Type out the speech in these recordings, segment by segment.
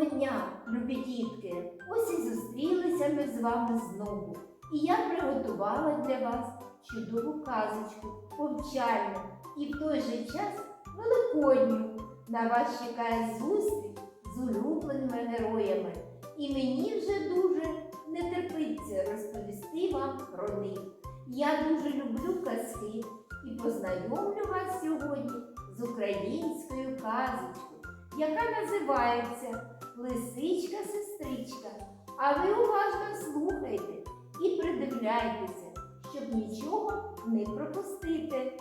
Доброго дня, любі дітки! Ось і зустрілися ми з вами знову. І я приготувала для вас чудову казочку, повчальну і в той же час великодню. На вас чекає зустріч з улюбленими героями. І мені вже дуже не терпиться розповісти вам про них. Я дуже люблю казки і познайомлю вас сьогодні з українською казочкою, яка називається Лисичка-сестричка. А ви уважно слухайте і придивляйтеся, щоб нічого не пропустити.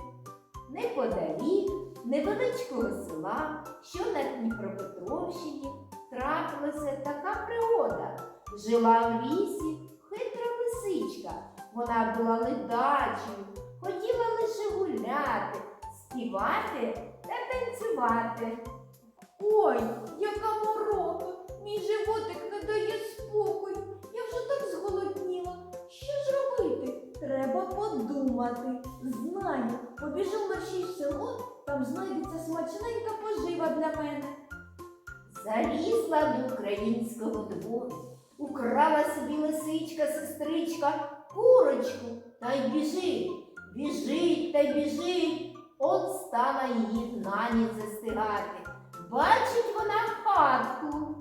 Неподалік невеличкого села, що на Дніпропетровщині, трапилася така пригода. Жила в лісі хитра лисичка. Вона була ледачою, хотіла лише гуляти, співати та танцювати. Ой, яка морока! Мій животик не дає спокою. Я вже так зголодніла. Що ж робити? Треба подумати. Знаю, побіжу в мерщій село, там знайдеться смачненька пожива для мене. Залізла до українського двору, украла собі лисичка, сестричка, курочку та й біжить, біжить та й біжить. От стала її на ніч застигати. Бачить вона хатку.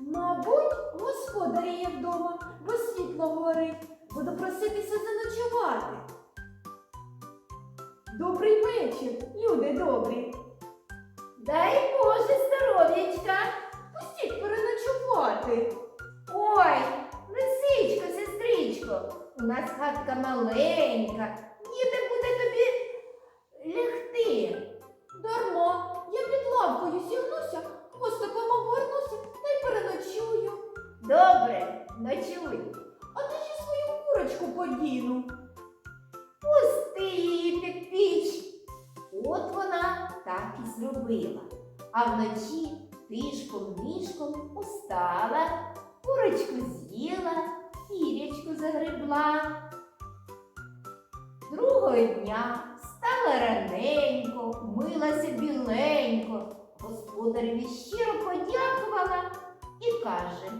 Мабуть, господарі є вдома, бо світло горить. Буду проситися заночувати. Добрий вечір, люди добрі. Дай Боже здоров'ячка. Пустіть переночувати. Ой, лисичко, сестричко, у нас хатка маленька, А вночі тишком мішком устала, курочку з'їла, пірячку загребла. Другого дня встала раненько, милася біленько, господареві щиро подякувала і каже,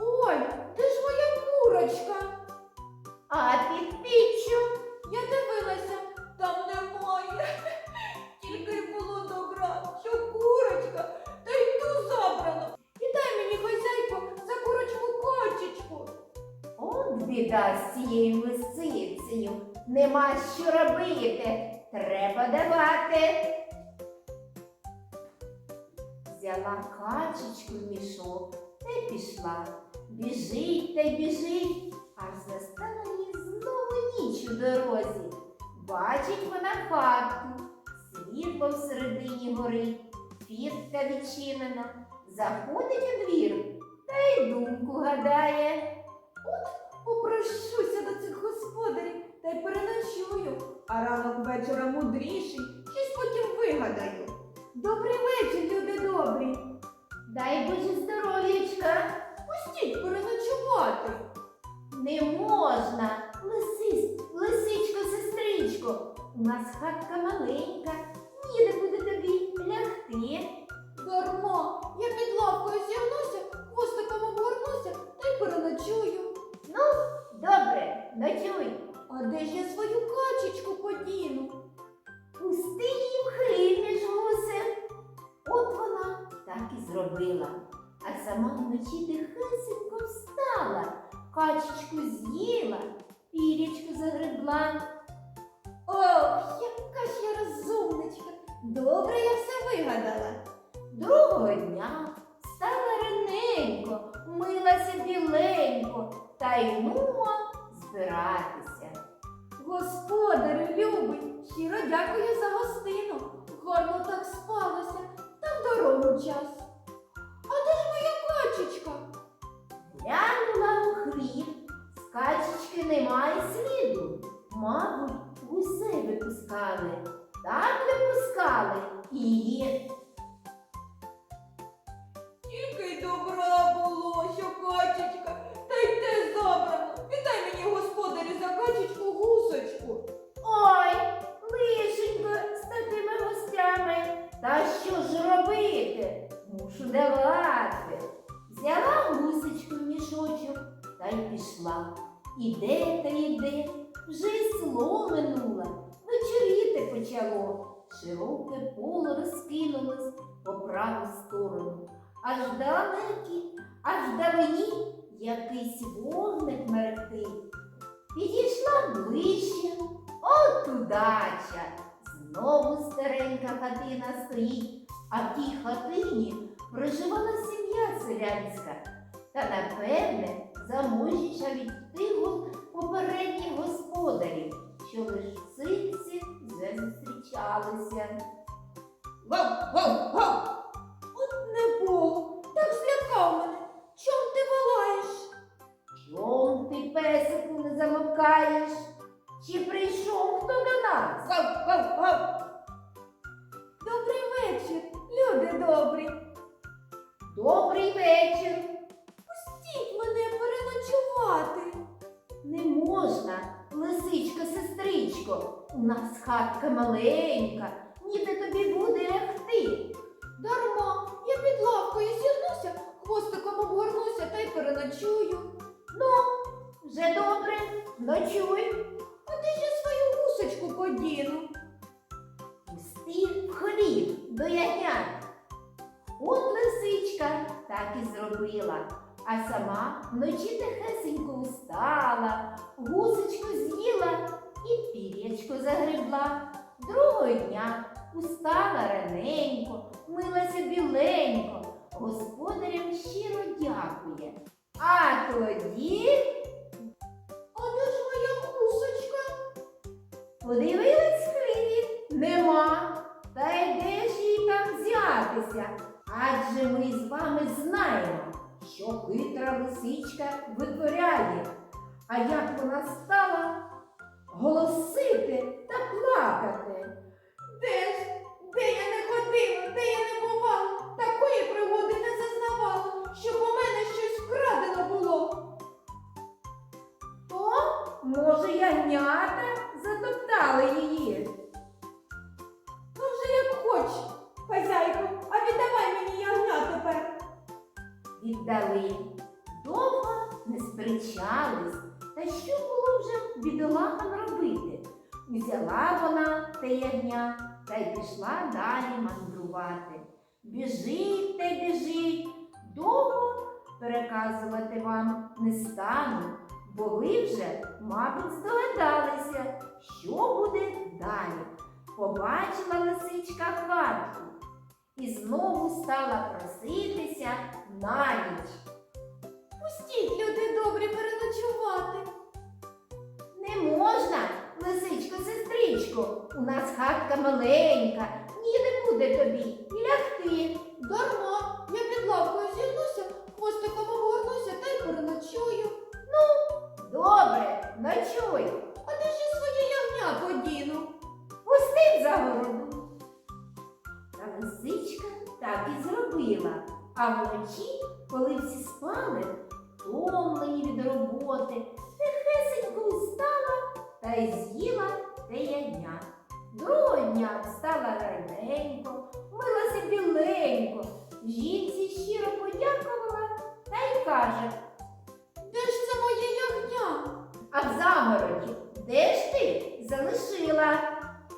Ой, де ж моя курочка? а під піччю Я дивилася, там немає. Нема що робити. Треба давати. Взяла качечку в мішок та й пішла. Біжить та й біжить, аж застала її знову ніч у дорозі. Бачить вона хатку, світло всередині горить, фіртка відчинена, заходить у двір та й думку гадає. Цих господарів та й переночую, а ранок вечора мудріший, щось потім вигадаю. Добрий вечір, люди добрі. Дай Боже сама вночі тихесенько встала, качечку з'їла, пірячку загребла. Ох, яка ж я розумничка. Добре я все вигадала. Другого дня стала раненько, милася біленько, та й нумо збиратися. Господарю любий, щиро дякую за гостину. Гарно так спалося, та дорогу час. А де ж? Глянула у хліб, скачечки качечки немає сліду. Мабуть, усе випускали. Так випускали і її. Іде та йде, вже й село минуло, вечоріти почало. Широке поле розкинулось по праву сторону. Аж далекі, аж вдалині якийсь вогник мерехтить. Підійшла ближче, от удача! Знову старенька хатина стоїть, а в тій хатині проживала сім'я селянська. Та напевне заможніша від тих попередніх господарів, що ситці вже зустрічалися. Гав, гав, гав. От не Бог, так злякав мене. Чом ти волаєш? Чом ти, песику, не замовкаєш? Чи прийшов хто до нас? Гав, гав, гав. Добрий вечір, люди добрі. Добрий вечір. Пустіть мене переночувати. Не можна, лисичко, сестричко. У нас хатка маленька, ніде тобі буде лягти. Дарма, я під лавкою зігнуся, хвостиком обгорнуся та й переночую. Ну, Вже добре, ночуй. Вночі тихесенько устала, гусечку з'їла і пірячку загребла. Другого дня устала раненько, милася біленько, господарям щиро дякує. А тоді? Подивилась в нема. Та й де ж їй там взятися? Адже ми з вами знаємо, що хитра лисичка витворяє. А як вона стала голосити та плакати. Де ж? Де я не ходила, де я не бувала, такої пригоди не зазнавала, щоб у мене щось вкрадено було. То, може, ягнята затоптали її. Ну вже як хоч, віддали. Довго не сперечались, та що було вже бідолахам робити? Взяла вона те ягня та й пішла далі мандрувати. Біжить та й біжить, довго переказувати вам не стану, бо ви вже, мабуть, здогадалися, що буде далі. Побачила лисичка хатку і знову стала проситися на ніч. Пустіть, люди добрі, переночувати. Не можна, лисичко, сестричко, у нас хатка маленька, ніде буде тобі лягти. Дарма, встала раненько, милася біленько, жінці щиро подякувала та й каже, Де ж це моє ягня? а в загороді, де ж ти залишила?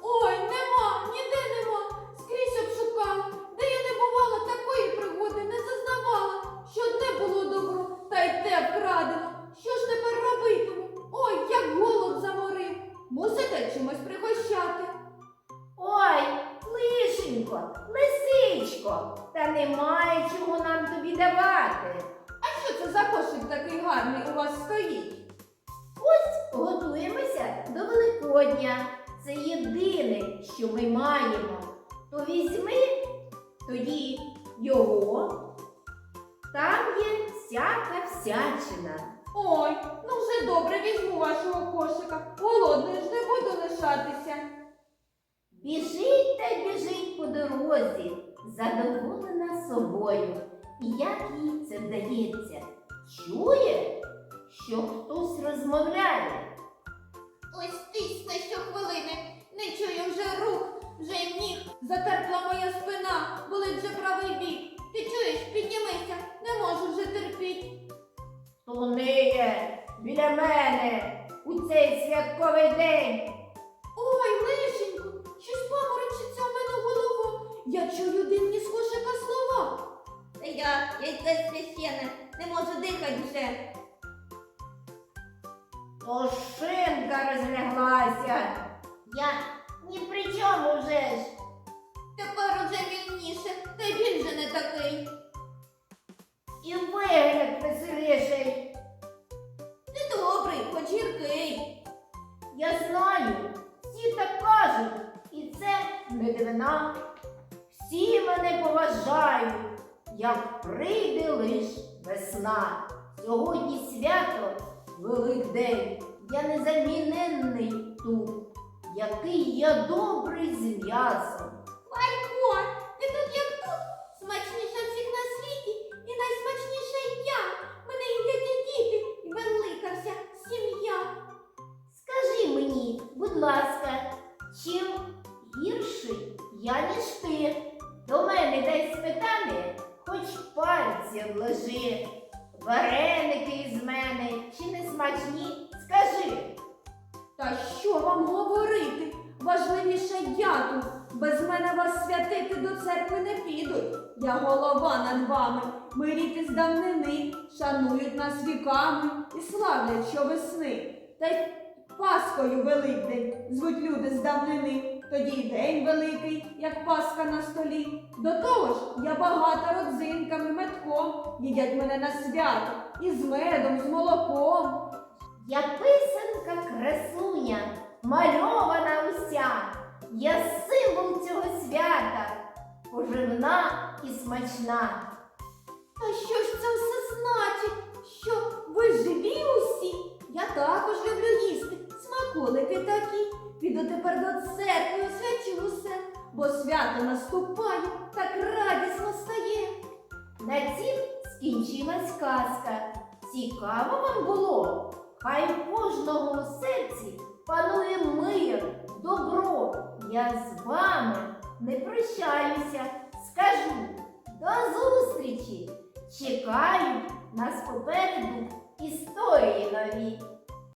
Ой, нема, ніде нема. Скрізь обшукала. Де я не бувала, такої пригоди не зазнавала. Що одне було добро, та й те вкрадено. Що ж тепер робитиму? Ой, як голод заморив. Мусите чимось пригощати. Лишенько, лисичко, та немає чого нам тобі давати. А що це за кошик такий гарний у вас стоїть? Ось Готуємося до Великодня. Це єдине, що ми маємо. То візьми тоді його. Там є всяка всячина. Ой, ну вже добре візьму вашого кошика. Голодною ж не буду лишатися. Біжить та біжить по дорозі, задоволена собою. І як їй це вдається? Чує, що хтось розмовляє. Ось тисне щохвилини, не чую вже рук, вже ніг. Затерпла моя спина, болить вже правий бік. Ти чуєш, піднімися, не можу вже терпіть. То не біля мене у цей святковий день? Ой, Я чую дивні з кошика слова. Та я, яйце священне, не можу дихати вже. То шинка розляглася. Я ні при чому вже ж. Тепер уже вільніше, та й він же не такий. І вигляд веселіший. Ти добрий, хоч гіркий. Я знаю, всі так кажуть, і це не дивина. Всі мене поважають, як прийде лиш весна. Сьогодні свято Великдень. Я незаміненний тут, який я добрий з м'ясом. Я тут. Без мене вас святити до церкви не підуть. Я голова над вами. Ми рід із давнини, шанують нас віками і славлять щовесни. Та й Паскою Великдень звуть люди з давнини. Тоді й день великий, як Пасха на столі. До того ж, я багата родзинками, метком. Їдять мене на свято із медом, з молоком. Я писанка красуня, мальована уся. Я символ цього свята, поживна і смачна. А що ж це все значить? Що ви живі усі? Я також люблю їсти. Смаколики такі. Піду тепер до церкви, освячу усе, бо свято наступає, так радісно стає. На цім скінчилась казка. Цікаво вам було? Хай у кожного серці панує мир, добро. Я з вами не прощаюся. Скажу до зустрічі. Чекають нас попереду історії нові.